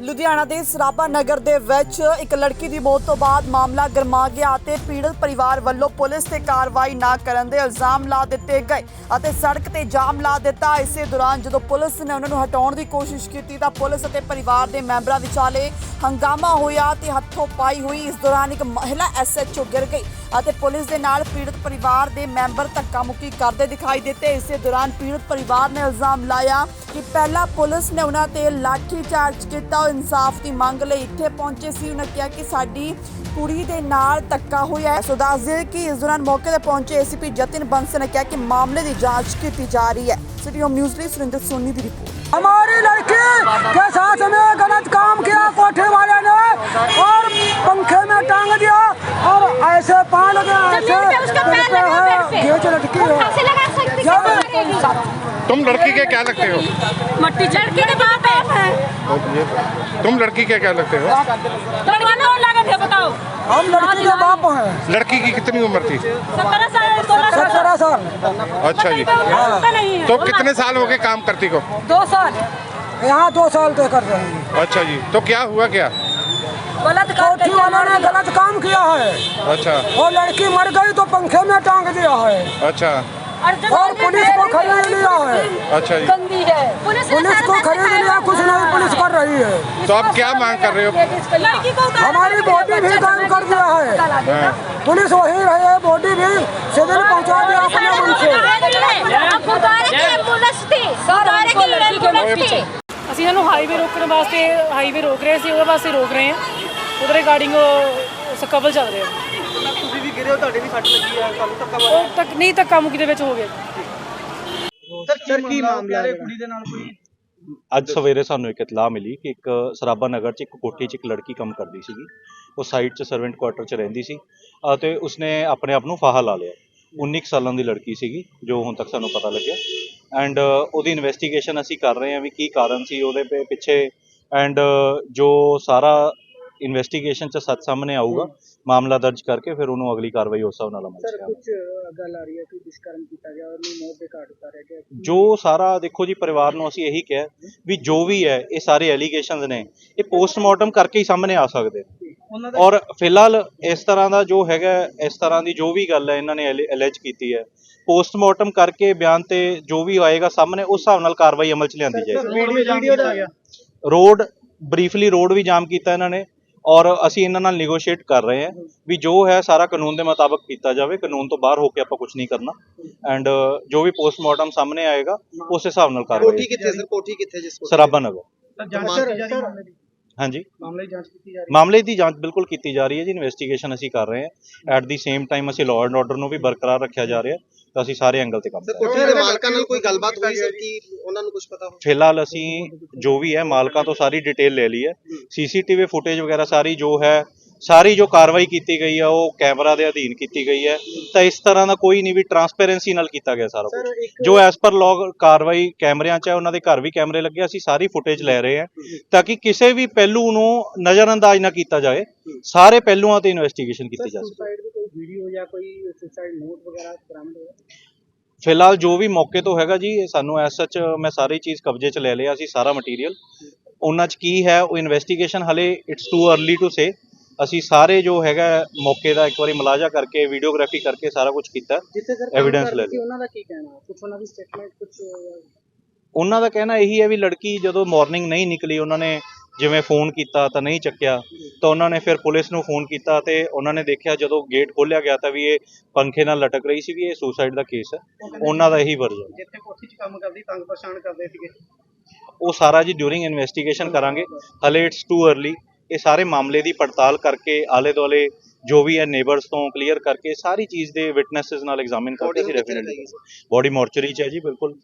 ਲੁਧਿਆਣਾ ਦੇ ਸਰਾਬਾ ਨਗਰ ਦੇ ਵਿੱਚ ਇੱਕ ਲੜਕੀ ਦੀ ਮੌਤ ਤੋਂ ਬਾਅਦ ਮਾਮਲਾ ਗਰਮਾ ਗਿਆ ਤੇ ਪੀੜਤ ਪਰਿਵਾਰ ਵੱਲੋਂ ਪੁਲਿਸ ਤੇ ਕਾਰਵਾਈ ਨਾ ਕਰਨ ਦੇ ਇਲਜ਼ਾਮ ਲਾ ਦਿੱਤੇ ਗਏ ਅਤੇ ਸੜਕ ਤੇ ਜਾਮ ਲਾ ਦਿੱਤਾ। ਇਸੇ ਦੌਰਾਨ ਜਦੋਂ ਪੁਲਿਸ ਨੇ ਉਹਨਾਂ ਨੂੰ ਹਟਾਉਣ ਦੀ ਕੋਸ਼ਿਸ਼ ਕੀਤੀ ਤਾਂ ਪੁਲਿਸ ਅਤੇ ਪਰਿਵਾਰ ਦੇ ਮੈਂਬਰਾਂ ਵਿਚਾਲੇ ਹੰਗਾਮਾ ਹੋਇਆ ਤੇ ਹੱਥੋਂ ਪਾਈ ਹੋਈ ਇਸ ਦੌਰਾਨ ਇੱਕ ਮਹਿਲਾ ਐਸਐਚਓ ਗਿਰ ਗਈ। ਅਤੇ ਪੁਲਿਸ ਦੇ ਨਾਲ ਪੀੜਤ ਪਰਿਵਾਰ ਦੇ ਮੈਂਬਰ ਧੱਕਾ ਮੁੱਕੀ ਕਰਦੇ ਦਿਖਾਈ ਦਿੱਤੇ ਇਸੇ ਦੌਰਾਨ ਪੀੜਤ ਪਰਿਵਾਰ ਨੇ ਇਲਜ਼ਾਮ ਲਾਇਆ ਕਿ ਪਹਿਲਾਂ ਪੁਲਿਸ ਨੇ ਉਹਨਾਂ ਤੇ ਲਾਠੀ ਚਾਰਜ ਕੀਤਾ ਉਹ ਇਨਸਾਫ ਦੀ ਮੰਗ ਲਈ ਇੱਥੇ ਪਹੁੰਚੇ ਸੀ ਉਹਨਾਂ ਕਿਹਾ ਕਿ ਸਾਡੀ ਕੁੜੀ ਦੇ ਨਾਲ ਧੱਕਾ ਹੋਇਆ ਹੈ ਸੋ ਦੱਸ ਦਈਏ ਕਿ ਇਸ ਦੌਰਾਨ ਮੌਕੇ ਤੇ ਪਹੁੰਚੇ ਏਸੀਪੀ ਜਤਿਨ ਬੰਸ ਨੇ ਕਿਹਾ ਕਿ ਮਾਮਲੇ ਦੀ ਜਾਂਚ ਕੀਤੀ ਜਾ ਰਹੀ ਹੈ ਸਿਟੀ ਹੋਮ ਨਿਊਜ਼ ਲਈ ਸੁਰਿੰਦਰ ਸੋਨੀ ਦੀ ਰਿਪੋਰਟ हमारी लड़की के साथ में गलत काम किया कोठे वाले ने और तुम लड़की के क्या लगते हो? मट्टी लड़की के बाप है। तुम लड़की के क्या लगते हो? है बताओ। हम लड़की के बाप हैं। लड़की की कितनी उम्र थी? सत्रह साल साल। सत्रह साल। अच्छा जी। तो कितने साल हो गए काम करती को? दो साल। यहाँ दो साल तक कर रहे हैं। अच्छा जी। तो क्या हुआ क्या? गलत कोठी वालों ने गलत काम किया है अच्छा और लड़की मर गई तो पंखे में टांग दिया है अच्छा और पुलिस को खरीद लिया है अच्छा जी गंदी है पुलिस ने पुलिस को सारे खरीद पैसे लिया कुछ नहीं पुलिस कर रही है तो आप क्या मांग कर रहे हो लड़की को उतार हमारी कर बॉडी भी बच्चा काम कर दिया है हाँ, पुलिस वही रहे बॉडी भी सिविल पहुंचा दिया अपने मन से अब गुरुद्वारे की एम्बुलेंस थी गुरुद्वारे की एम्बुलेंस थी ਅਸੀਂ ਇਹਨਾਂ ਨੂੰ ਹਾਈਵੇ ਰੋਕਣ ਵਾਸਤੇ ਹਾਈਵੇ ਰੋਕ ਰਹੇ ਸੀ ਉਹਦੇ ਵਾਸਤੇ ਰੋਕ ਰਹੇ ਹਾਂ ਉਹਦੇ ਰਿਗਾਰਡਿੰਗ ਸਕਬਲ ਚੱਲ ਰਿਹਾ। ਤੁਸੀਂ ਵੀ ਗਿਰੇ ਹੋ ਤੁਹਾਡੇ ਵੀ ਸੱਟ ਲੱਗੀ ਆ ਤੁਹਾਨੂੰ ਧੱਕਾ ਉਹ ਤੱਕ ਨਹੀਂ ਧੱਕਾ ਮੁੱਕੀ ਦੇ ਵਿੱਚ ਹੋ ਗਿਆ। ਸਰ ਸਰ ਕੀ ਮਾਮਲਾ ਹੈ? ਕੁੜੀ ਦੇ ਨਾਲ ਕੋਈ? ਅੱਜ ਸਵੇਰੇ ਸਾਨੂੰ ਇੱਕ ਇਤਲਾਹ ਮਿਲੀ ਕਿ ਇੱਕ ਸਰਾਭਾ ਨਗਰ 'ਚ ਇੱਕ ਕੋਠੀ 'ਚ ਇੱਕ ਲੜਕੀ ਕੰਮ ਕਰਦੀ ਸੀਗੀ। ਉਹ ਸਾਈਡ 'ਚ ਸਰਵੈਂਟ ਕੁਆਟਰ 'ਚ ਰਹਿੰਦੀ ਸੀ ਅਤੇ ਉਸਨੇ ਆਪਣੇ ਆਪ ਨੂੰ ਫਾਹਾ ਲਾ ਲਿਆ। 19 ਕੁ ਸਾਲਾਂ ਦੀ ਲੜਕੀ ਸੀਗੀ ਜੋ ਹੁਣ ਤੱਕ ਸਾਨੂੰ ਪਤਾ ਲੱਗਿਆ। ਐਂਡ ਉਹਦੀ ਇਨਵੈਸਟੀਗੇਸ਼ਨ ਅਸੀਂ ਕਰ ਰਹੇ ਹਾਂ ਵੀ ਕੀ ਕਾਰਨ ਸੀ ਉਹਦੇ ਪੇ ਪਿੱਛੇ। ਐਂਡ ਜੋ ਸਾਰਾ ਇਨਵੈਸਟੀਗੇਸ਼ਨ 'ਚ ਸੱਚ ਸਾਹਮਣੇ ਆਊਗਾ ਮਾਮਲਾ ਦਰਜ ਕਰਕੇ ਫਿਰ ਉਹਨੂੰ ਅਗਲੀ ਕਾਰਵਾਈ ਉਸ ਹਿਸਾਬ ਨਾਲ ਅਮਲ 'ਚ ਸਰ ਲਿਆਵਾਂਗੇ। ਕੁਝ ਗੱਲ ਆ ਰਹੀ ਹੈ ਕਿ ਦੁਸ਼ਕਰਮ ਕੀਤਾ ਗਿਆ ਉਹਨੂੰ ਮੌਤ ਦੇ ਘਾਟ ਉਤਾਰਿਆ ਗਿਆ ਜੋ ਸਾਰਾ ਦੇਖੋ ਜੀ ਪਰਿਵਾਰ ਨੂੰ ਅਸੀਂ ਇਹੀ ਕਿਹਾ ਵੀ ਜੋ ਵੀ ਹੈ ਇਹ ਸਾਰੇ ਐਲੀਗੇਸ਼ਨਸ ਨੇ ਇਹ ਪੋਸਟਮਾਰਟਮ ਕਰਕੇ ਹੀ ਸਾਹਮਣੇ ਆ ਸਕਦੇ ਨੇ। ਉਹਨਾਂ ਦਾ ਔਰ ਫਿਲਹਾਲ ਇਸ ਤਰ੍ਹਾਂ ਦਾ ਜੋ ਹੈਗਾ ਇਸ ਤਰ੍ਹਾਂ ਦੀ ਜੋ ਵੀ ਗੱਲ ਹੈ ਇਹਨਾਂ ਨੇ ਅਲੈਜ ਕੀਤੀ ਹੈ। ਪੋਸਟਮਾਰਟਮ ਕਰਕੇ ਬਿਆਨ ਤੇ ਜੋ ਵੀ ਆਏਗਾ ਸਾਹਮਣੇ ਉਸ ਹਿਸਾਬ ਨਾਲ ਕਾਰਵਾਈ ਅਮਲ 'ਚ ਲਿਆਂਦੀ ਜਾਏਗੀ। ਵੀਡੀਓ ਦਾ ਰੋਡ ਬਰੀਫਲੀ ਰੋਡ ਵੀ ਜਾਮ ਕੀਤਾ ਇਹਨਾਂ ਨੇ। ਔਰ ਅਸੀਂ ਇਹਨਾਂ ਨਾਲ ਨੈਗੋਸ਼ੀਏਟ ਕਰ ਰਹੇ ਹਾਂ ਵੀ ਜੋ ਹੈ ਸਾਰਾ ਕਾਨੂੰਨ ਦੇ ਮੁਤਾਬਕ ਕੀਤਾ ਜਾਵੇ ਕਾਨੂੰਨ ਤੋਂ ਬਾਹਰ ਹੋ ਕੇ ਆਪਾਂ ਕੁਝ ਨਹੀਂ ਕਰਨਾ। ਐਂਡ ਜੋ ਵੀ ਪੋਸਟਮਾਰਟਮ ਸਾਹਮਣੇ ਆਏਗਾ ਉਸ ਹਿਸਾਬ ਨਾਲ ਕਾਰਵਾਈ ਕਿੱਥੇ ਸਰ? ਕੋਠੀ ਕਿੱਥੇ ਜਿਸ ਕੋਠੀ ਸਰਾਭਾ ਨਗਰ। ਹੈ ਹਾਂਜੀ। ਮਾਮਲੇ ਦੀ ਜਾਂਚ ਕੀਤੀ ਜਾ ਰਹੀ ਮਾਮਲੇ ਦੀ ਜਾਂਚ ਬਿਲਕੁਲ ਕੀਤੀ ਜਾ ਰਹੀ ਹੈ ਜੀ ਇਨਵੈਸਟੀਗੇਸ਼ਨ ਅਸੀਂ ਕਰ ਰਹੇ ਹਾਂ। ਐਟ ਦੀ ਸੇਮ ਟਾਈਮ ਅਸੀਂ ਲਾਅ ਐਂਡ ਆਰਡਰ ਨੂੰ ਵੀ ਬਰਕਰਾਰ ਰੱਖਿਆ ਜਾ ਰਿਹਾ ਤਾਂ ਅਸੀਂ ਸਾਰੇ ਐਂਗਲ ਤੇ ਕੰਮ ਹਾਂ। ਕੋਠੀ ਦੇ ਮਾਲਕਾਂ ਨਾਲ ਕੋਈ ਗੱਲਬਾਤ ਹੋਈ ਸਰ ਕੀ ਉਹਨਾਂ ਨੂੰ ਕੁਝ ਪਤਾ ਹੋ ਫਿਲਹਾਲ ਅਸੀਂ ਜੋ ਵੀ ਹੈ ਮਾਲਕਾਂ ਤੋਂ ਸਾਰੀ ਡਿਟੇਲ ਲੈ ਲਈ ਹੈ। ਸੀਸੀਟੀਵੀ ਫੁਟੇਜ ਵਗੈਰਾ ਸਾਰੀ ਜੋ ਹੈ ਸਾਰੀ ਜੋ ਕਾਰਵਾਈ ਕੀਤੀ ਗਈ ਹੈ ਉਹ ਕੈਮਰਾ ਦੇ ਅਧੀਨ ਕੀਤੀ ਗਈ ਹੈ। ਤਾਂ ਇਸ ਤਰ੍ਹਾਂ ਦਾ ਕੋਈ ਨਹੀਂ ਵੀ ਟਰਾਂਸਪੇਰੈਂਸੀ ਨਾਲ ਕੀਤਾ ਗਿਆ ਸਾਰਾ ਕੁਝ ਜੋ ਐਸ ਪਰ ਲੌਗ ਕਾਰਵਾਈ ਕੈਮਰਿਆਂ 'ਚ ਹੈ ਉਹਨਾਂ ਦੇ ਘਰ ਵੀ ਕੈਮਰੇ ਲੱਗੇ ਅਸੀਂ ਸਾਰੀ ਫੁਟੇਜ ਲੈ ਰਹੇ ਹਾਂ। ਤਾਂ ਕਿ ਕਿਸੇ ਵੀ ਪਹਿਲੂ ਨੂੰ ਨਜ਼ਰਅੰਦਾਜ਼ ਨਾ ਕੀਤਾ ਜਾਏ। ਸਾਰੇ ਪਹਿਲੂਆਂ ਤੇ ਇਨਵੈਸਟੀਗੇਸ਼ਨ ਕੀਤੀ ਜਾ ਸਕੇ। ਵੀਡੀਓ ਜਾਂ ਕੋਈ ਸੁਸਾਈਡ ਨੋਟ ਵਗੈਰਾ ਬਰਾਮਦ ਹੋਇਆ? ਫਿਲਹਾਲ ਜੋ ਵੀ ਮੌਕੇ ਤੋਂ ਹੈਗਾ ਜੀ ਇਹ ਸਾਨੂੰ ਐਸ ਸੱਚ ਮੈਂ ਸਾਰੀ ਚੀਜ਼ ਕਬਜ਼ੇ 'ਚ ਲੈ ਲਿਆ ਅਸੀਂ ਸਾਰਾ ਮਟੀਰੀਅਲ ਉਹਨਾਂ 'ਚ ਕੀ ਹੈ ਉਹ ਇਨਵੈਸਟੀਗੇਸ਼ਨ ਹਲੇ it's too early to say ਅਸੀਂ ਸਾਰੇ ਜੋ ਹੈਗਾ ਮੌਕੇ ਦਾ ਇੱਕ ਵਾਰੀ ਮੁਲਾਜ਼ਾ ਕਰਕੇ ਵੀਡੀਓਗ੍ਰਾਫੀ ਕਰਕੇ ਸਾਰਾ ਕੁਝ ਕੀਤਾ। ਜਿੱਥੇ ਸਰ ਲੈ ਲਿਆ। ਉਹਨਾਂ ਦਾ ਕੀ ਕਹਿਣਾ? ਕੁਝ ਉਹਨਾਂ ਦੀ ਸਟੇਟਮੈਂਟ ਕੁਝ ਉਹਨਾਂ ਦਾ ਕਹਿਣਾ ਇਹੀ ਹੈ ਵੀ ਲੜਕੀ ਜਦੋਂ ਮਾਰਨਿੰਗ ਨਹੀਂ ਨਿਕਲੀ ਉਹਨਾਂ ਨੇ ਜਿਵੇਂ ਫੋਨ ਕੀਤਾ ਤਾਂ ਨਹੀਂ ਚੱਕਿਆ ਤਾਂ ਉਹਨਾਂ ਨੇ ਫਿਰ ਪੁਲਿਸ ਨੂੰ ਫੋਨ ਕੀਤਾ ਤੇ ਉਹਨਾਂ ਨੇ ਦੇਖਿਆ ਜਦੋਂ ਗੇਟ ਖੋਲ੍ਹਿਆ ਗਿਆ ਤਾਂ ਵੀ ਇਹ ਪੰਖੇ ਨਾਲ ਲਟਕ ਰਹੀ ਸੀ ਵੀ ਇਹ ਸੁਸਾਈਡ ਦਾ ਕੇਸ ਹੈ। ਉਹਨਾਂ ਦਾ ਇਹੀ ਵਰਜ਼ਨ ਜਿੱਥੇ ਕੋਠੀ 'ਚ ਕੰਮ ਕਰਦੀ ਤੰਗ ਪਰੇਸ਼ਾਨ ਕਰਦੇ ਸੀਗੇ। ਉਹ ਸਾਰਾ ਜੀ ਡਿਊਰਿੰਗ ਇਨਵੈਸਟੀਗੇਸ਼ਨ ਕਰਾਂਗੇ। ਹਲੇ ਇਟਸ ਟੂ अर्ਲੀ ਇਹ ਸਾਰੇ ਮਾਮਲੇ ਦੀ ਪੜਤਾਲ ਕਰਕੇ ਆਲੇ ਦੁਆਲੇ ਜੋ ਵੀ ਹੈ ਨੇਬਰਸ ਤੋਂ ਕਲੀਅਰ ਕਰਕੇ ਸਾਰੀ ਚੀਜ਼ ਦੇ ਵਿਟਨੈਸਸ ਨਾਲ ਐਗਜ਼ਾਮਿਨ ਕਰਕੇ ਕਿੱਥੇ ਡੈਫੀਨਿਟਲੀ ਬੋਡੀ ਮੋਰਚਰੀ ਚ ਹੈ ਜੀ ਬਿਲਕੁਲ।